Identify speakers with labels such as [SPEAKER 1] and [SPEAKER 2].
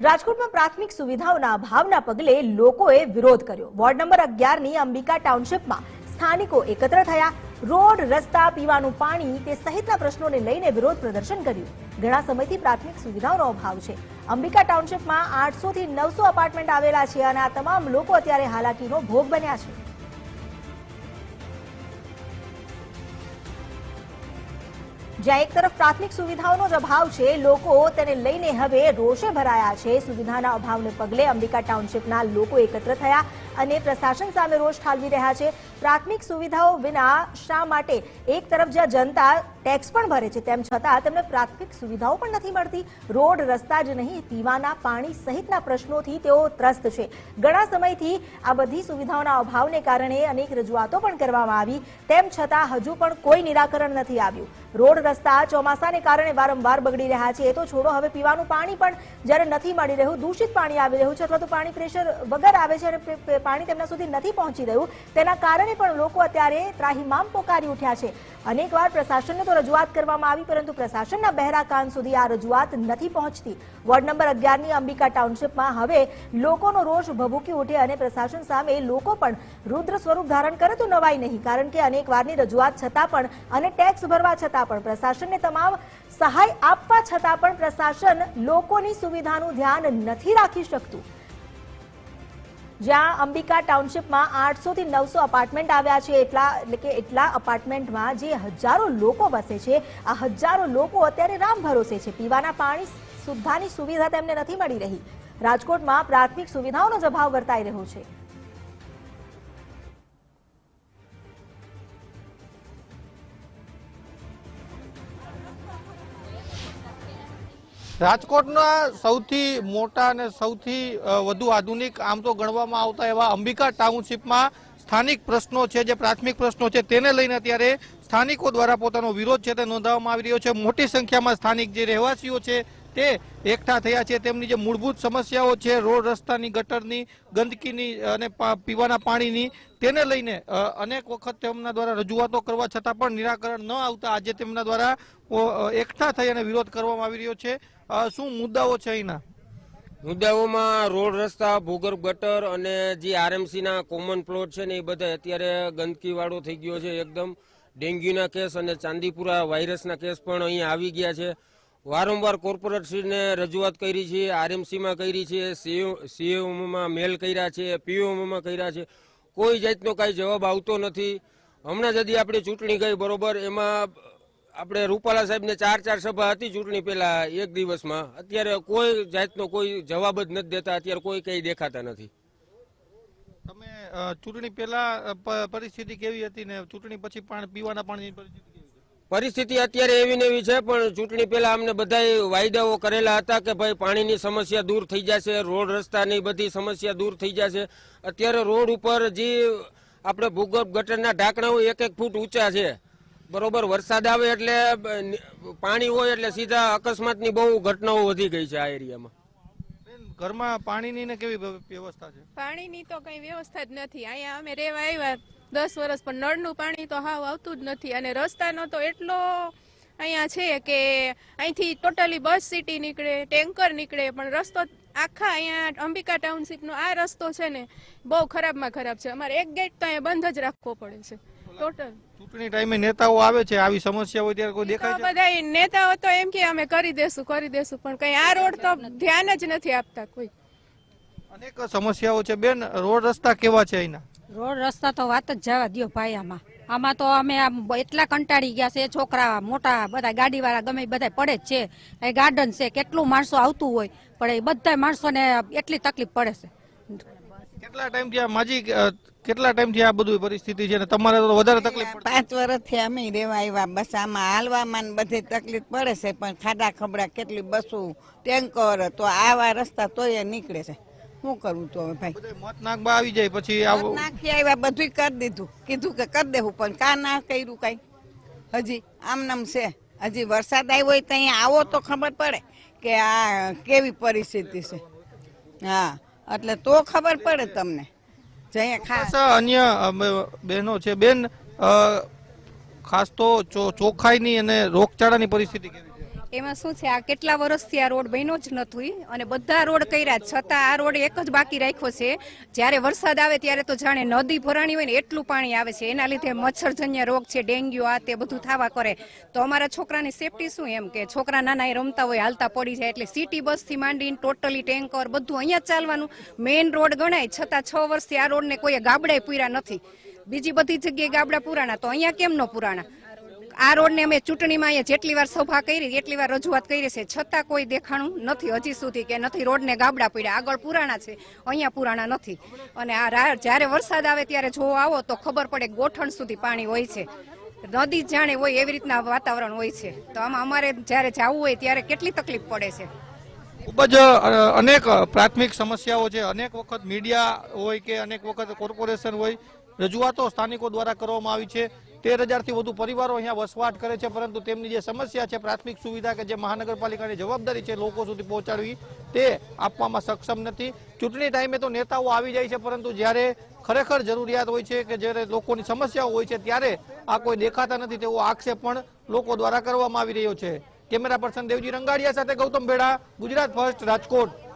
[SPEAKER 1] રાજકોટમાં પ્રાથમિક સુવિધાઓના અભાવના પગલે લોકોએ વિરોધ કર્યો. વોર્ડ નંબર અગિયારની અંબિકા ટાઉનશીપમાં સ્થાનિકો એકત્ર થયા. રોડ, રસ્તા, પીવાનું પાણી તે સહિતના પ્રશ્નોને લઈને વિરોધ પ્રદર્શન કર્યું. ઘણા સમયથી પ્રાથમિક સુવિધાઓનો અભાવ છે. અંબિકા ટાઉનશીપમાં આઠસો થી નવસો અપાર્ટમેન્ટ આવેલા છે અને આ તમામ લોકો અત્યારે હાલાકીનો ભોગ બન્યા છે. જ્યાં એક તરફ પ્રાથમિક સુવિધાઓનો જ અભાવ છે, લોકો તેને લઈને હવે રોષે ભરાયા છે. સુવિધાના અભાવને પગલે અંબિકા ટાઉનશીપના લોકો એકત્ર થયા અને પ્રશાસન સામે રોષ ઠાલવી રહ્યા છે. પ્રાથમિક સુવિધાઓ વિના શા માટે એક તરફ જ્યાં જનતા ટેક્સ પણ ભરે છે. તેમ છતાં તેમને પ્રાથમિક સુવિધાઓ પણ નથી મળતી. રોડ, રસ્તા જ નહીં, પીવાના પાણી સહિતના પ્રશ્નોથી તેઓ ત્રસ્ત છે. ઘણા સમયથી આ બધી સુવિધાઓના અભાવને કારણે અનેક રજૂઆતો પણ કરવામાં આવી. તેમ છતાં હજુ પણ કોઈ નિરાકરણ નથી આવ્યું. રોડ, રસ્તા ચોમાસાને કારણે વારંવાર બગડી રહ્યા છે. એ તો છોડો, હવે પીવાનું પાણી પણ જ્યારે નથી મળી રહ્યું, દૂષિત પાણી આવી રહ્યું છે અથવા તો પાણી પ્રેશર વગર આવે છે અને પાણી તેમના સુધી નથી પહોંચી રહ્યું. તેના કારણે પણ લોકો અત્યારે ત્રાહિમામ પોકારી ઉઠ્યા છે. અનેકવાર પ્રશાસનને તો રજૂઆત કરવામાં આવી, પરંતુ પ્રશાસનના બહેરા કાન સુધી આ રજૂઆત નથી પહોંચતી. વોર્ડ નંબર અગિયારની અંબિકા ટાઉનશીપમાં હવે લોકોનો રોષ ભભૂકી ઉઠે અને પ્રશાસન સામે લોકો પણ રુદ્ર સ્વરૂપ ધારણ કરે તો નવાઈ નહીં, કારણ કે અનેકવારની રજૂઆત છતાં પણ અને ટેક્સ ભરવા છતાં પણ પ્રશાસનને તમામ સહાય આપવા છતાં પણ પ્રશાસન લોકોની સુવિધાનું ધ્યાન નથી રાખી શકતું. જ્યાં અંબિકા ટાઉનશીપમાં આઠસો થી નવસો અપાર્ટમેન્ટ આવ્યા છે. એટલા એટલે કે એટલા અપાર્ટમેન્ટમાં જે હજારો લોકો વસે છે. આ હજારો લોકો અત્યારે રામ ભરોસે છે. પીવાના પાણી સુદ્ધાની સુવિધા તેમને નથી મળી રહી. રાજકોટમાં પ્રાથમિક સુવિધાઓનો અભાવ વર્તાઈ રહ્યો છે.
[SPEAKER 2] રાજકોટના સૌથી મોટા અને સૌથી વધુ આધુનિક, આમ તો ગણવામાં આવતા એવા અંબિકા ટાઉનશીપમાં સ્થાનિક પ્રશ્નો છે, જે પ્રાથમિક પ્રશ્નો છે, તેને લઈને અત્યારે સ્થાનિકો દ્વારા પોતાનો વિરોધ છે તે નોંધાવવામાં આવી રહ્યો છે. મોટી સંખ્યામાં સ્થાનિક જે રહેવાસીઓ છે તે એકઠા થયા છે. તેમની જે મૂળભૂત સમસ્યાઓ છે, રોડ રસ્તાની ગટરની, ગંદકીની અને પીવાના પાણીની, તેને લઈને અનેક વખત તેમના દ્વારા રજૂઆતો કરવા છતાં પણ નિરાકરણ ન આવતા આજે તેમના દ્વારા એકઠા થઈ અને વિરોધ કરવામાં આવી રહ્યો છે. શું મુદ્દાઓ છે અહીંના?
[SPEAKER 3] મુદ્દાઓમાં રોડ રસ્તા, ભૂગર્ભ ગટર અને જે આરએમસીના કોમન પ્લોટ છે ને એ બધા અત્યારે ગંદકીવાળો થઈ ગયો છે એકદમ. ડેન્ગ્યુના કેસ અને ચાંદીપુરા વાયરસના કેસ પણ અહીંયા આવી ગયા છે. વારંવાર કોર્પોરેટરશ્રીને રજૂઆત કરી છે, આરએમસીમાં કરી છે સીએમમાં મેલ કર્યા છે પીઓમમાં કર્યા છે. કોઈ જાતનો કાંઈ જવાબ આવતો નથી. હમણાં જદી આપણી ચૂંટણી ગઈ બરોબર, એમાં આપણે રૂપાલા સાહેબને ચાર ચાર સભા હતી ચૂંટણી પહેલાં એક દિવસમાં. અત્યારે કોઈ જાતનો કોઈ જવાબ જ નથી દેતા, અત્યારે કોઈ કંઈ દેખાતા નથી.
[SPEAKER 2] તમે ચૂંટણી પહેલા પરિસ્થિતિ કેવી હતી ને ચૂંટણી પછી પાણી પીવાના પાણીની પરિસ્થિતિ
[SPEAKER 3] પરિસ્થિતિ અત્યારે એવી ને એવી છે, પણ ચૂંટણી પહેલા અમને બધા વાયદાઓ કરેલા હતા કે ભાઈ પાણીની સમસ્યા દૂર થઈ જશે, રોડ રસ્તાની બધી સમસ્યા દૂર થઈ જશે. અત્યારે રોડ ઉપર જે આપણે ભૂગર્ભ ગટરના ઢાંકણાઓ એક એક ફૂટ ઊંચા છે. બરોબર, વરસાદ આવે એટલે પાણી હોય એટલે સીધા અકસ્માતની બહુ ઘટનાઓ વધી ગઈ છે આ એરિયામાં.
[SPEAKER 2] ઘરમાં પાણીની ને કેવી વ્યવસ્થા છે?
[SPEAKER 4] પાણીની તો કઈ વ્યવસ્થા જ નથી. અહીંયા અમે રહેવા આવ્યા દસ વર્ષ, પણ નળનું પાણી તો હાવ આવતું જ નથી. અને રસ્તાનો તો એટલો અહીંયા છે કે અહીંથી ટોટલી બસ સિટી નીકળે, ટેન્કર નીકળે, પણ રસ્તો આખા અહીંયા અંબિકા ટાઉનશીપનો આ રસ્તો છે ને, બહુ ખરાબમાં ખરાબ છે. અમારે એક ગેટ તો અહીંયા બંધ જ રાખવો પડે છે. ટોટલ
[SPEAKER 2] ચૂંટણી ટાઈમે નેતાઓ આવે છે આવી સમસ્યા હોય ત્યારે કોઈ દેખાય છે?
[SPEAKER 4] બધા નેતાઓ તો એમ કે અમે કરી દેશું કરી દેશું પણ કઈ આ રોડ તો ધ્યાન જ નથી આપતા કોઈ.
[SPEAKER 2] અનેક સમસ્યાઓ છે. બેન રોડ રસ્તા કેવા છે અહીંના?
[SPEAKER 5] રોડ રસ્તા તો વાત જ જવા દ્યો ભાઈ આમાં. આમાં તો અમે આમ એટલા કંટાળી ગયા છે છોકરા મોટા બધા ગાડીવાળા ગમે બધા પડે જ છે. એ ગાર્ડન છે કેટલું માણસો આવતું હોય પણ એ બધા માણસોને એટલી તકલીફ પડે છે.
[SPEAKER 2] કેટલા ટાઈમથી આ માજી કેટલા ટાઈમથી આ બધું પરિસ્થિતિ છે ને તમારે તો વધારે તકલીફ પડે.
[SPEAKER 6] પાંચ વર્ષથી અમે રેવા આવ્યા. બસ આમાં હાલવામાં બધી તકલીફ પડે છે પણ ખાડા ખબડા કેટલી બસો ટેન્કર તો આવા રસ્તા તોય નીકળે છે. શું કરવું તો હવે ભાઈ?
[SPEAKER 2] મત નાખવા આવી જાય પછી આવું
[SPEAKER 6] નાખી આવ્યા બધું કરી દીધું. કીધું કે કરી દેવું પણ કા ના કર્યું કઈ? હજી આમ નામ છે. હજી વરસાદ આવ્યો હોય તો અહીંયા આવો તો ખબર પડે કે આ કેવી પરિસ્થિતિ છે. હા. એટલે તો ખબર પડે તમને. જઈએ ખાસ
[SPEAKER 2] અન્ય બહેનો છે. બેન ખાસ તો ચો- ચોખ્ખાઈની અને રોગચાળાની પરિસ્થિતિ કેવી
[SPEAKER 7] એમાં શું છે? આ કેટલા વર્ષથી આ રોડ બન્યો જ નથી અને બધા રોડ કર્યા, છતાં આ રોડ એક જ બાકી રાખ્યો છે. જ્યારે વરસાદ આવે ત્યારે તો જાણે નદી ભરાણી હોય ને એટલું પાણી આવે છે. એના લીધે મચ્છરજન્ય રોગ છે, ડેન્ગ્યુ, આ તે બધું થવા કરે. તો અમારા છોકરાની સેફટી શું એમ કે છોકરા નાના એ રમતા હોય, હાલતા પડી જાય એટલે સિટી બસથી માંડીને ટોટલી ટેન્કર બધું અહીંયા ચાલવાનું. મેઇન રોડ ગણાય, છતાં છ વર્ષથી આ રોડને કોઈએ ગાબડાય પૂર્યા નથી. બીજી બધી જગ્યાએ ગાબડા પુરાણા, તો અહીંયા કેમ ન પુરાણા? આ રોડને અમે ચૂંટણીમાં અહીંયા જેટલી વાર સભા કરી, એટલી વાર રજૂઆત કરી છે. છતાં કોઈ દેખાણું નથી હજી સુધી કે નથી. રોડને ગાબડા પડ્યા. આગળ પુરાણા છે. અહીંયા પુરાણા નથી. અને આ જ્યારે વરસાદ આવે ત્યારે જો આવો તો ખબર પડે ગોઠણ સુધી પાણી હોય છે. નદી જાણે હોય એવી રીતના વાતાવરણ હોય છે. તો આમાં અમારે જ્યારે જવું હોય ત્યારે કેટલી તકલીફ પડે છે?
[SPEAKER 2] ખૂબ જ અનેક પ્રાથમિક સમસ્યાઓ છે. અનેક વખત મીડિયા હોય કે અનેક વખત કોર્પોરેશન હોય, રજૂઆતો સ્થાનિકો દ્વારા કરવામાં આવી છે. તેર હજારથી વધુ પરિવારો અહીંયા વસવાટ કરે છે, પરંતુ તેમની જે સમસ્યા છે, પ્રાથમિક સુવિધા કે જે મહાનગરપાલિકાની જવાબદારી છે, લોકો સુધી પહોંચાડવી, તે આપવામાં સક્ષમ નથી. ચૂંટણી ટાઈમે તો નેતાઓ આવી જાય છે, પરંતુ જ્યારે ખરેખર જરૂરિયાત હોય છે કે જ્યારે લોકોની સમસ્યાઓ હોય છે, ત્યારે આ કોઈ દેખાતા નથી તેવો આક્ષેપ પણ લોકો દ્વારા કરવામાં આવી રહ્યો છે. કેમેરા પર્સન દેવજી રંગાડિયા સાથે ગૌતમ ભેડા ગુજરાત ફર્સ્ટ, રાજકોટ.